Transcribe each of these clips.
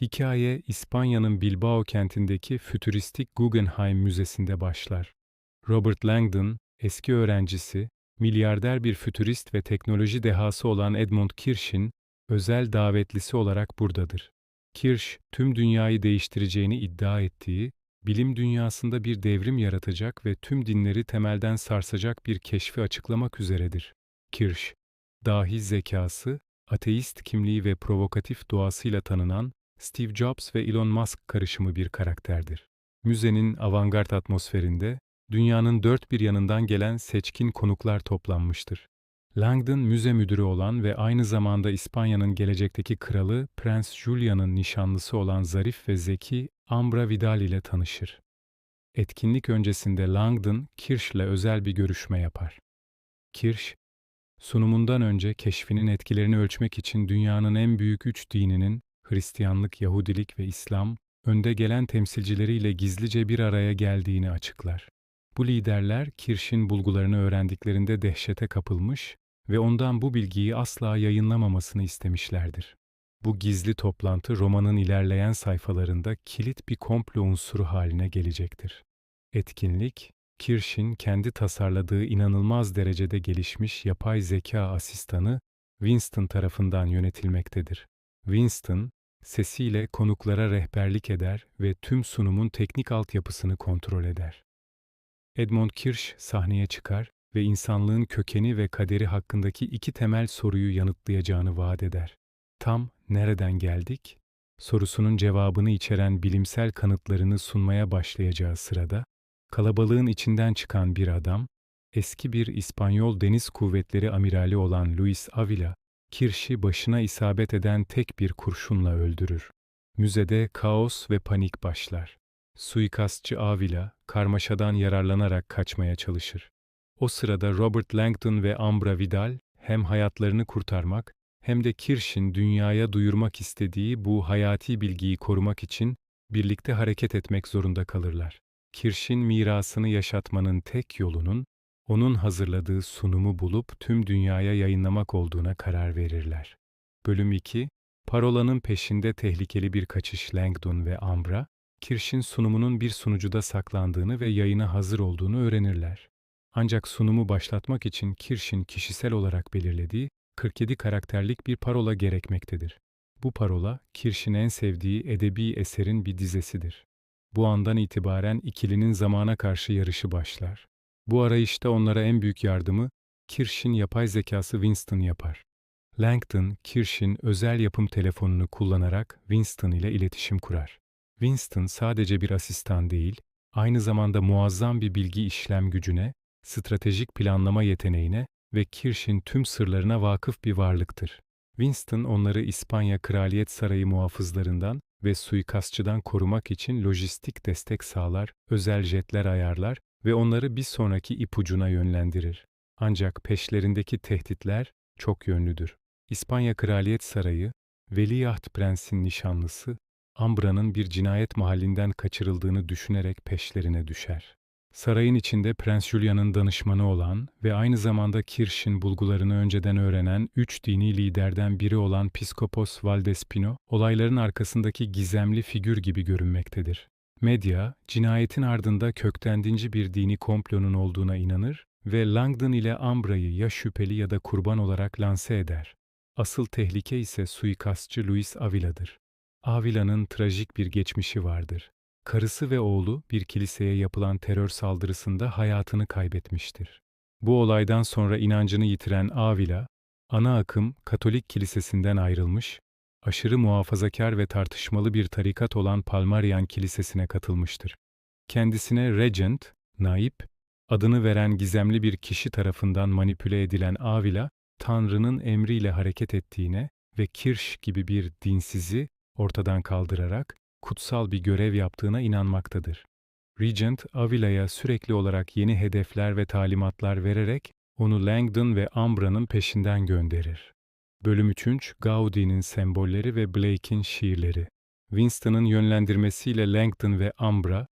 Hikaye İspanya'nın Bilbao kentindeki fütüristik Guggenheim Müzesi'nde başlar. Robert Langdon, eski öğrencisi, milyarder bir fütürist ve teknoloji dehası olan Edmund Kirsch'in özel davetlisi olarak buradadır. Kirsch, tüm dünyayı değiştireceğini iddia ettiği, bilim dünyasında bir devrim yaratacak ve tüm dinleri temelden sarsacak bir keşfi açıklamak üzeredir. Kirsch, dahi zekası, ateist kimliği ve provokatif doğasıyla tanınan Steve Jobs ve Elon Musk karışımı bir karakterdir. Müzenin avantgard atmosferinde dünyanın dört bir yanından gelen seçkin konuklar toplanmıştır. Langdon müze müdürü olan ve aynı zamanda İspanya'nın gelecekteki kralı Prens Julian'ın nişanlısı olan zarif ve zeki Ambra Vidal ile tanışır. Etkinlik öncesinde Langdon, Kirsch'le özel bir görüşme yapar. Kirsch, sunumundan önce keşfinin etkilerini ölçmek için dünyanın en büyük üç dininin, Hristiyanlık, Yahudilik ve İslam, önde gelen temsilcileriyle gizlice bir araya geldiğini açıklar. Bu liderler Kirsch'in bulgularını öğrendiklerinde dehşete kapılmış ve ondan bu bilgiyi asla yayınlamamasını istemişlerdir. Bu gizli toplantı romanın ilerleyen sayfalarında kilit bir komplo unsuru haline gelecektir. Etkinlik, Kirsch'in kendi tasarladığı inanılmaz derecede gelişmiş yapay zeka asistanı Winston tarafından yönetilmektedir. Winston, sesiyle konuklara rehberlik eder ve tüm sunumun teknik altyapısını kontrol eder. Edmund Kirsch sahneye çıkar ve insanlığın kökeni ve kaderi hakkındaki iki temel soruyu yanıtlayacağını vaat eder. Tam nereden geldik? sorusunun cevabını içeren bilimsel kanıtlarını sunmaya başlayacağı sırada, kalabalığın içinden çıkan bir adam, eski bir İspanyol Deniz Kuvvetleri amirali olan Luis Avila, Kirsch'i başına isabet eden tek bir kurşunla öldürür. Müzede kaos ve panik başlar. Suikastçı Avila, karmaşadan yararlanarak kaçmaya çalışır. O sırada Robert Langdon ve Ambra Vidal hem hayatlarını kurtarmak hem de Kirsch'in dünyaya duyurmak istediği bu hayati bilgiyi korumak için birlikte hareket etmek zorunda kalırlar. Kirsch'in mirasını yaşatmanın tek yolunun onun hazırladığı sunumu bulup tüm dünyaya yayınlamak olduğuna karar verirler. Bölüm 2 Parolanın peşinde tehlikeli bir kaçış Langdon ve Ambra, Kirsch'in sunumunun bir sunucuda saklandığını ve yayına hazır olduğunu öğrenirler. Ancak sunumu başlatmak için Kirsch'in kişisel olarak belirlediği 47 karakterlik bir parola gerekmektedir. Bu parola, Kirsch'in en sevdiği edebi eserin bir dizesidir. Bu andan itibaren ikilinin zamana karşı yarışı başlar. Bu arayışta onlara en büyük yardımı Kirsch'in yapay zekası Winston yapar. Langton, Kirsch'in özel yapım telefonunu kullanarak Winston ile iletişim kurar. Winston sadece bir asistan değil, aynı zamanda muazzam bir bilgi işlem gücüne, stratejik planlama yeteneğine ve Kirsch'in tüm sırlarına vakıf bir varlıktır. Winston onları İspanya Kraliyet Sarayı muhafızlarından ve suikastçıdan korumak için lojistik destek sağlar, özel jetler ayarlar ve onları bir sonraki ipucuna yönlendirir. Ancak peşlerindeki tehditler çok yönlüdür. İspanya Kraliyet Sarayı, Veliaht Prens'in nişanlısı, Ambra'nın bir cinayet mahallinden kaçırıldığını düşünerek peşlerine düşer. Sarayın içinde Prens Julian'ın danışmanı olan ve aynı zamanda Kirsch'in bulgularını önceden öğrenen üç dini liderden biri olan Piskopos Valdespino, olayların arkasındaki gizemli figür gibi görünmektedir. Medya, cinayetin ardında kökten dinci bir dini komplonun olduğuna inanır ve Langdon ile Ambra'yı ya şüpheli ya da kurban olarak lanse eder. Asıl tehlike ise suikastçı Luis Avila'dır. Avila'nın trajik bir geçmişi vardır. Karısı ve oğlu bir kiliseye yapılan terör saldırısında hayatını kaybetmiştir. Bu olaydan sonra inancını yitiren Avila, ana akım Katolik kilisesinden ayrılmış, aşırı muhafazakar ve tartışmalı bir tarikat olan Palmarian Kilisesi'ne katılmıştır. Kendisine Regent, naip, adını veren gizemli bir kişi tarafından manipüle edilen Avila, Tanrı'nın emriyle hareket ettiğine ve Kirsch gibi bir dinsizi ortadan kaldırarak kutsal bir görev yaptığına inanmaktadır. Regent, Avila'ya sürekli olarak yeni hedefler ve talimatlar vererek onu Langdon ve Ambra'nın peşinden gönderir. Bölüm 3. Gaudi'nin sembolleri ve Blake'in şiirleri. Winston'ın yönlendirmesiyle Langdon ve Ambra,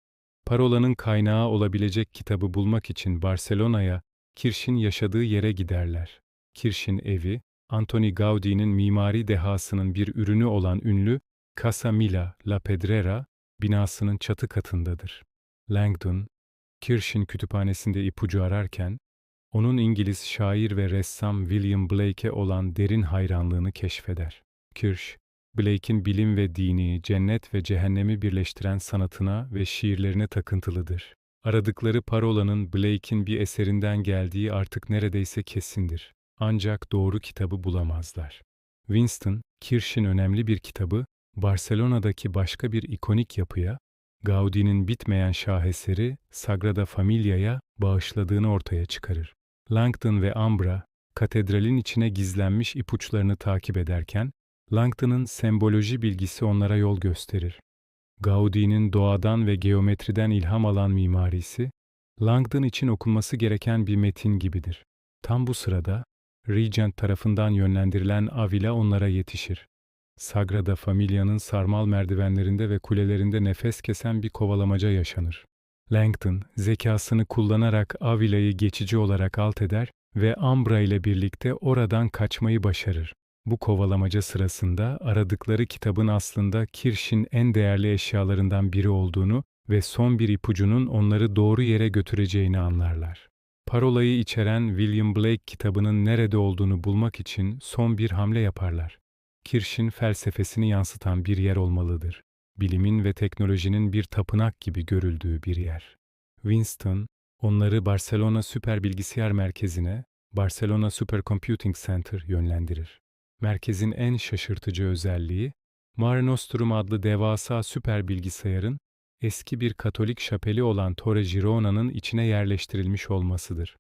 parolanın kaynağı olabilecek kitabı bulmak için Barcelona'ya, Kirsch'in yaşadığı yere giderler. Kirsch'in evi, Antoni Gaudi'nin mimari dehasının bir ürünü olan ünlü Casa Mila La Pedrera binasının çatı katındadır. Langdon, Kirsch'in kütüphanesinde ipucu ararken, onun İngiliz şair ve ressam William Blake'e olan derin hayranlığını keşfeder. Kirsch, Blake'in bilim ve dini, cennet ve cehennemi birleştiren sanatına ve şiirlerine takıntılıdır. Aradıkları parolanın Blake'in bir eserinden geldiği artık neredeyse kesindir. Ancak doğru kitabı bulamazlar. Winston, Kirsch'in önemli bir kitabı, Barcelona'daki başka bir ikonik yapıya, Gaudi'nin bitmeyen şaheseri Sagrada Familia'ya bağışladığını ortaya çıkarır. Langton ve Ambra, katedralin içine gizlenmiş ipuçlarını takip ederken, Langton'ın semboloji bilgisi onlara yol gösterir. Gaudi'nin doğadan ve geometriden ilham alan mimarisi, Langdon için okunması gereken bir metin gibidir. Tam bu sırada, Regent tarafından yönlendirilen Avila onlara yetişir. Sagrada Familia'nın sarmal merdivenlerinde ve kulelerinde nefes kesen bir kovalamaca yaşanır. Langton, zekasını kullanarak Avila'yı geçici olarak alt eder ve Ambra ile birlikte oradan kaçmayı başarır. Bu kovalamaca sırasında aradıkları kitabın aslında Kirsch'in en değerli eşyalarından biri olduğunu ve son bir ipucunun onları doğru yere götüreceğini anlarlar. Parolayı içeren William Blake kitabının nerede olduğunu bulmak için son bir hamle yaparlar. Kirsch'in felsefesini yansıtan bir yer olmalıdır. Bilimin ve teknolojinin bir tapınak gibi görüldüğü bir yer. Winston, onları Barcelona Süper Bilgisayar Merkezi'ne, Barcelona Supercomputing Center yönlendirir. Merkezin en şaşırtıcı özelliği, Mare Nostrum adlı devasa süper bilgisayarın eski bir Katolik şapeli olan Torre Girona'nın içine yerleştirilmiş olmasıdır.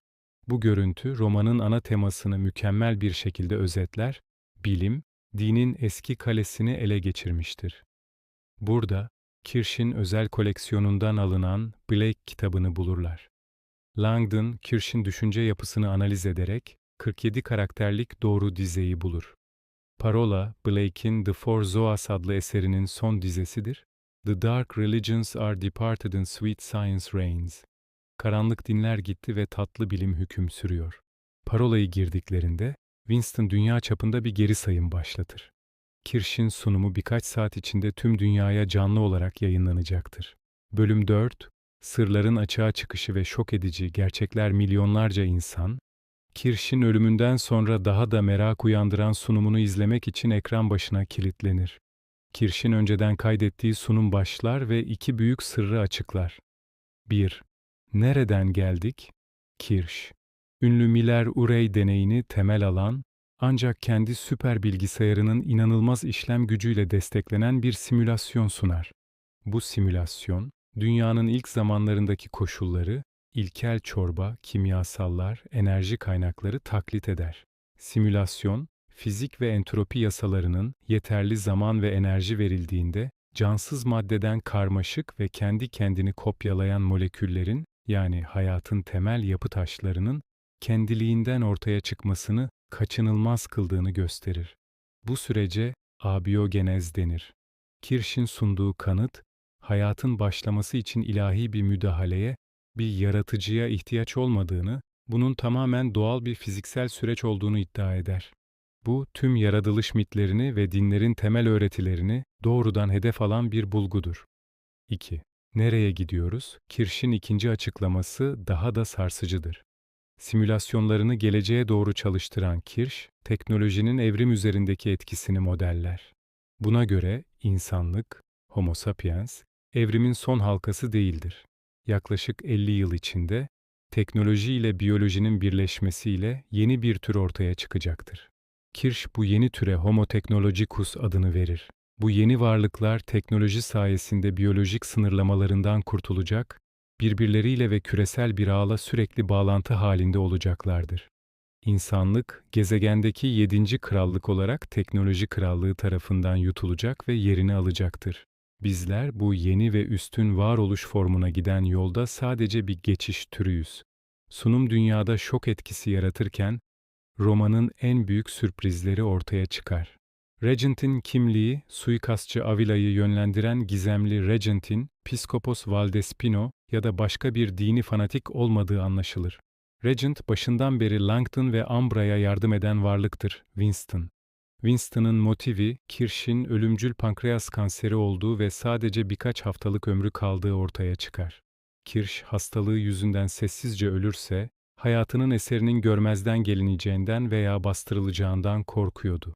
Bu görüntü romanın ana temasını mükemmel bir şekilde özetler, bilim, dinin eski kalesini ele geçirmiştir. Burada, Kirsch'in özel koleksiyonundan alınan Blake kitabını bulurlar. Langdon, Kirsch'in düşünce yapısını analiz ederek 47 karakterlik doğru dizeyi bulur. Parola, Blake'in The Four Zoas adlı eserinin son dizesidir. The dark religions are departed and sweet science reigns. Karanlık dinler gitti ve tatlı bilim hüküm sürüyor. Parolayı girdiklerinde, Winston dünya çapında bir geri sayım başlatır. Kirsch'in sunumu birkaç saat içinde tüm dünyaya canlı olarak yayınlanacaktır. Bölüm 4, Sırların açığa çıkışı ve şok edici gerçekler milyonlarca insan, Kirsch'in ölümünden sonra daha da merak uyandıran sunumunu izlemek için ekran başına kilitlenir. Kirsch'in önceden kaydettiği sunum başlar ve iki büyük sırrı açıklar. 1. Nereden geldik? Kirsch. Ünlü Miller-Urey deneyini temel alan, ancak kendi süper bilgisayarının inanılmaz işlem gücüyle desteklenen bir simülasyon sunar. Bu simülasyon, dünyanın ilk zamanlarındaki koşulları, ilkel çorba, kimyasallar, enerji kaynakları taklit eder. Simülasyon, fizik ve entropi yasalarının yeterli zaman ve enerji verildiğinde cansız maddeden karmaşık ve kendi kendini kopyalayan moleküllerin yani hayatın temel yapı taşlarının kendiliğinden ortaya çıkmasını kaçınılmaz kıldığını gösterir. Bu sürece abiyogenez denir. Kirsch'in sunduğu kanıt, hayatın başlaması için ilahi bir müdahaleye bir yaratıcıya ihtiyaç olmadığını, bunun tamamen doğal bir fiziksel süreç olduğunu iddia eder. Bu, tüm yaratılış mitlerini ve dinlerin temel öğretilerini doğrudan hedef alan bir bulgudur. 2. Nereye gidiyoruz? Kirsch'in ikinci açıklaması daha da sarsıcıdır. Simülasyonlarını geleceğe doğru çalıştıran Kirsch, teknolojinin evrim üzerindeki etkisini modeller. Buna göre insanlık, Homo sapiens, evrimin son halkası değildir yaklaşık 50 yıl içinde teknoloji ile biyolojinin birleşmesiyle yeni bir tür ortaya çıkacaktır. Kirsch bu yeni türe Homo technologicus adını verir. Bu yeni varlıklar teknoloji sayesinde biyolojik sınırlamalarından kurtulacak, birbirleriyle ve küresel bir ağla sürekli bağlantı halinde olacaklardır. İnsanlık, gezegendeki yedinci krallık olarak teknoloji krallığı tarafından yutulacak ve yerini alacaktır. Bizler bu yeni ve üstün varoluş formuna giden yolda sadece bir geçiş türüyüz. Sunum dünyada şok etkisi yaratırken, romanın en büyük sürprizleri ortaya çıkar. Regent'in kimliği, suikastçı Avila'yı yönlendiren gizemli Regent'in, Piskopos Valdespino ya da başka bir dini fanatik olmadığı anlaşılır. Regent başından beri Langton ve Ambra'ya yardım eden varlıktır, Winston. Winston'ın motivi, Kirsch'in ölümcül pankreas kanseri olduğu ve sadece birkaç haftalık ömrü kaldığı ortaya çıkar. Kirsch, hastalığı yüzünden sessizce ölürse, hayatının eserinin görmezden gelineceğinden veya bastırılacağından korkuyordu.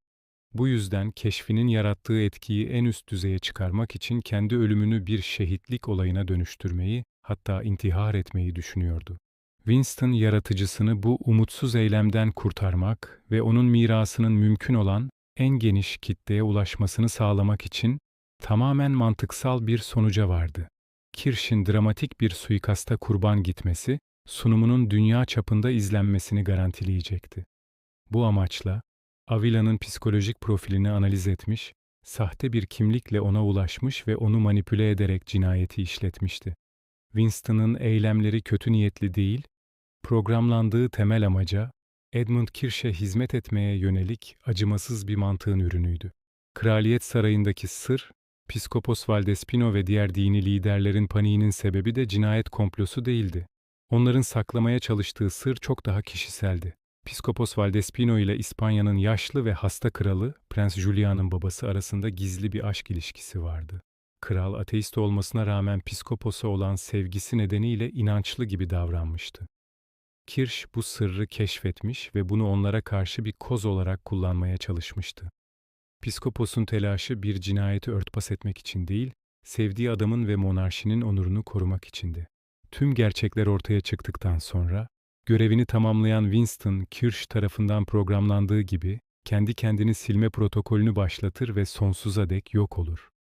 Bu yüzden keşfinin yarattığı etkiyi en üst düzeye çıkarmak için kendi ölümünü bir şehitlik olayına dönüştürmeyi, hatta intihar etmeyi düşünüyordu. Winston yaratıcısını bu umutsuz eylemden kurtarmak ve onun mirasının mümkün olan en geniş kitleye ulaşmasını sağlamak için tamamen mantıksal bir sonuca vardı. Kirsch'in dramatik bir suikasta kurban gitmesi, sunumunun dünya çapında izlenmesini garantileyecekti. Bu amaçla, Avila'nın psikolojik profilini analiz etmiş, sahte bir kimlikle ona ulaşmış ve onu manipüle ederek cinayeti işletmişti. Winston'ın eylemleri kötü niyetli değil, programlandığı temel amaca, Edmund Kirsch'e hizmet etmeye yönelik acımasız bir mantığın ürünüydü. Kraliyet sarayındaki sır, Piskopos Valdespino ve diğer dini liderlerin paniğinin sebebi de cinayet komplosu değildi. Onların saklamaya çalıştığı sır çok daha kişiseldi. Piskopos Valdespino ile İspanya'nın yaşlı ve hasta kralı, Prens Julian'ın babası arasında gizli bir aşk ilişkisi vardı. Kral ateist olmasına rağmen Piskopos'a olan sevgisi nedeniyle inançlı gibi davranmıştı. Kirsch bu sırrı keşfetmiş ve bunu onlara karşı bir koz olarak kullanmaya çalışmıştı. Piskopos'un telaşı bir cinayeti örtbas etmek için değil, sevdiği adamın ve monarşinin onurunu korumak içindi. Tüm gerçekler ortaya çıktıktan sonra, görevini tamamlayan Winston Kirsch tarafından programlandığı gibi, kendi kendini silme protokolünü başlatır ve sonsuza dek yok olur.